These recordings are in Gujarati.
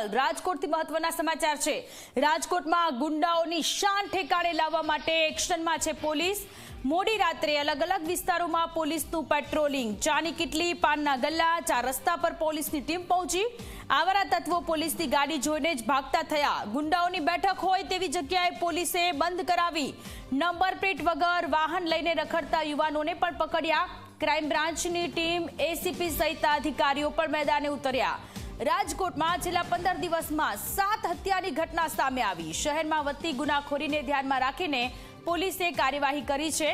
હાલ રાજકોટથી મહત્વના સમાચાર છે. રાજકોટમાં ગુંડાઓની શાન ઠેકાણે લાવવા માટે એક્શનમાં છે પોલીસ. મોડી રાત્રે અલગ અલગ વિસ્તારોમાં પોલીસનું પેટ્રોલિંગ. ચાની કિટલી, પાનના ગલ્લા, ચાર રસ્તા પર પોલીસની ટીમ પહોંચી. આવારા તત્વો પોલીસની ગાડી જોઈને જ ભાગતા થયા. ગુંડાઓની બેઠક હોય તેવી જગ્યાએ પોલીસે બંધ કરાવી. નંબર પ્લેટ વગર વાહન લઈને રખડતા યુવાનોને પણ પકડ્યા. ક્રાઇમ બ્રાન્ચની ટીમ એસીપી સહિત અધિકારીઓ પણ મેદાને ઉતર્યા. રાજકોટમાં છેલ્લા પંદર દિવસમાં સાત હત્યાની ઘટના સામે આવી. શહેરમાં વધતી ગુનાખોરીને ધ્યાનમાં રાખીને પોલીસે કાર્યવાહી કરી છે.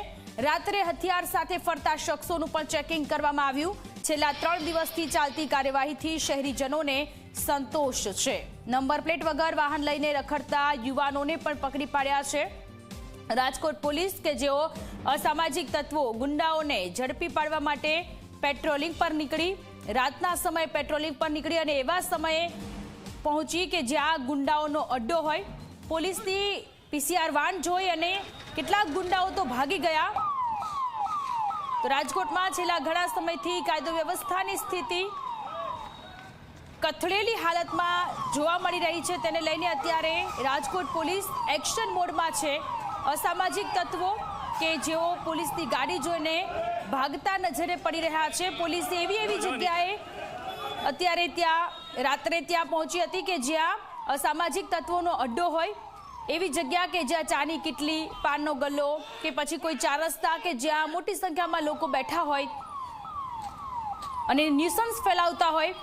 રાત્રે હથિયાર સાથે ફરતા શખ્સોનું પણ ચેકિંગ કરવામાં આવ્યું. છેલ્લા ત્રણ દિવસથી ચાલતી કાર્યવાહીથી શહેરીજનોને સંતોષ છે. નંબર પ્લેટ વગર વાહન લઈને રખડતા યુવાનોને પણ પકડી પાડ્યા છે. રાજકોટ પોલીસ કે જેઓ અસામાજિક તત્વો ગુંડાઓને ઝડપી પાડવા માટે પેટ્રોલિંગ પર નીકળી રાતના સમયે પેટ્રોલિંગ પર નીકળી અને એવા સમયે પહોંચી કે જ્યાં ગુંડાઓનો અડ્ડો હોય. પોલીસની પીસીઆર વાન જોઈ અને કેટલાક ગુંડાઓ તો ભાગી ગયા. તો રાજકોટમાં છેલ્લા ઘણા સમયથી કાયદો વ્યવસ્થાની સ્થિતિ કથળેલી હાલતમાં જોવા મળી રહી છે. તેને લઈને અત્યારે રાજકોટ પોલીસ એક્શન મોડમાં છે. અસામાજિક તત્વો કે જેઓ પોલીસની ગાડી જોઈને ભાગતા નજરે પડી રહ્યા છે. પોલીસ એવી એવી જગ્યાએ અત્યારે ત્યાં, રાત્રે ત્યાં પહોંચી હતી કે જ્યાં અસામાજિક તત્વોનો અડ્ડો હોય. એવી જગ્યા કે જ્યાં ચાની કિટલી, પાનનો ગલ્લો કે પછી કોઈ ચાર રસ્તા કે જ્યાં મોટી સંખ્યામાં લોકો બેઠા હોય અને ન્યુસન્સ ફેલાવતા હોય,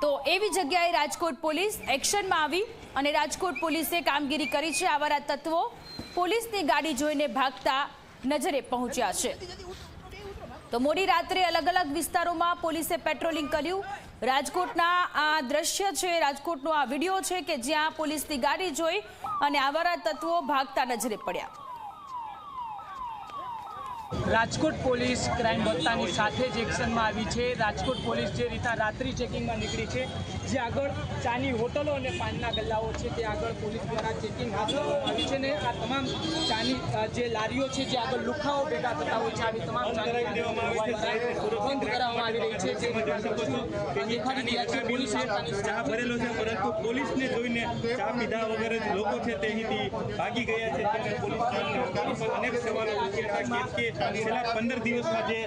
તો એવી જગ્યાએ રાજકોટ પોલીસ એક્શનમાં આવી અને રાજકોટ પોલીસે કામગીરી કરી છે. આવા તત્વો પોલીસની ગાડી જોઈને ભાગતા નજરે પહોંચ્યા છે. તો મોડી રાત્રે અલગ અલગ વિસ્તારોમાં પોલીસે પેટ્રોલિંગ કર્યું. રાજકોટના આ દ્રશ્ય છે, રાજકોટનો આ વીડિયો છે કે જ્યાં પોલીસની ગાડી જોઈ અને આવારા તત્વો ભાગતા નજરે પડ્યા. રાજકોટ પોલીસ ક્રાઇમ બત્તાની સાથે જ એક્શનમાં આવી છે. રાજકોટ પોલીસ જે રીતના રાત્રિ ચેકિંગમાં નીકળી છે જે આગળ ચાની હોટલો અને પાનના ગલ્લાઓ છે તે આગળ પોલીસ દ્વારા ચેકિંગ હાથ ધરવામાં આવી છે ને આ તમામ ચાની જે લારીઓ છે જે આગળ લુખાઓ ભેગા થતા હોય છે આવી તમામ બંધ કરવામાં આવી રહી છે જે પોલીસ ભરેલો છે પરંતુ પોલીસને જોઈને ચા પીધા વગર જ લોકો છે તે અહીંથી ભાગી ગયા છે. ત્યારે પોલીસ અનેક સવાલો પૂછ્યા હતા કે કે છેલ્લા પંદર દિવસમાં જે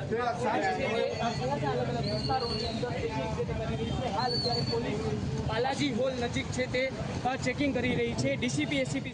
હાલ અત્યારે પોલીસ બાલાજી હોલ નજીક છે તે ચેકિંગ કરી રહી છે. DCP ACP